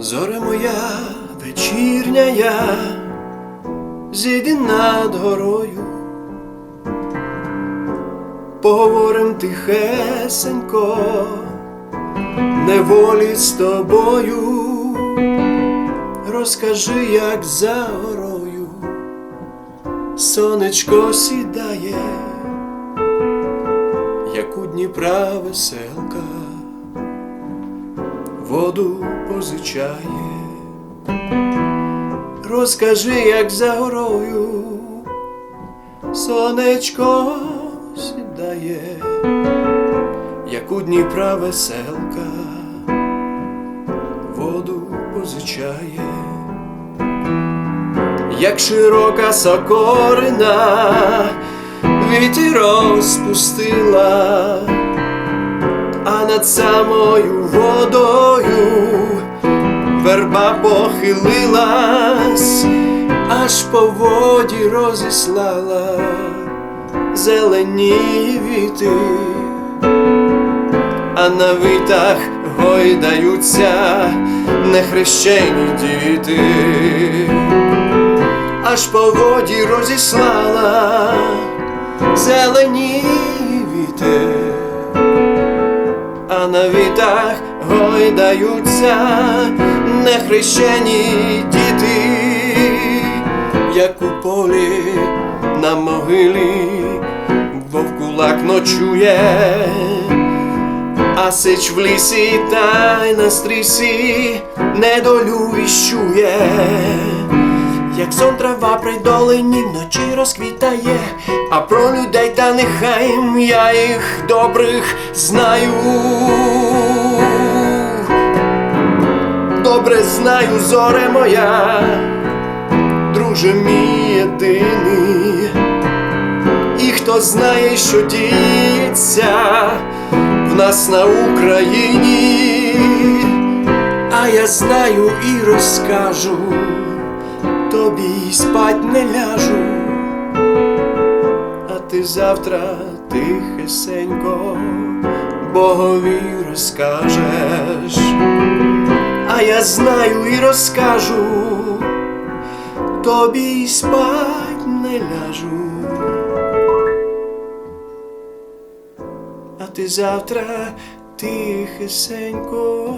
Зоре моя вечірняя, зійди над горою, поговорим тихесенько, неволі з тобою, розкажи, як за горою, сонечко сідає, як у Дніпра веселка воду позичає. Розкажи, як за горою сонечко сідає, як у Дніпра веселка воду позичає, як широка сокорина вітер розпустила над самою водою. Верба похилилась, аж по воді розіслала зелені віти, а на витах гойдаються нехрещені діти, аж по воді розіслала зелені віти на вітах гойдаються нехрещені діти, як у полі на могилі вовкулак ночує, а сич в лісі та й на стрісі недолю віщує. Як сон трава при долині вночі розквітає, а про людей та нехай я їх добрих знаю. Добре знаю, зоре моя, друже мій єдиний, і хто знає, що діється в нас на Україні, а я знаю і розкажу тобі спать не ляжу, а ти завтра тихесенько Богові розкажеш, а я знаю і розкажу, тобі спать не ляжу, а ти завтра тихесенько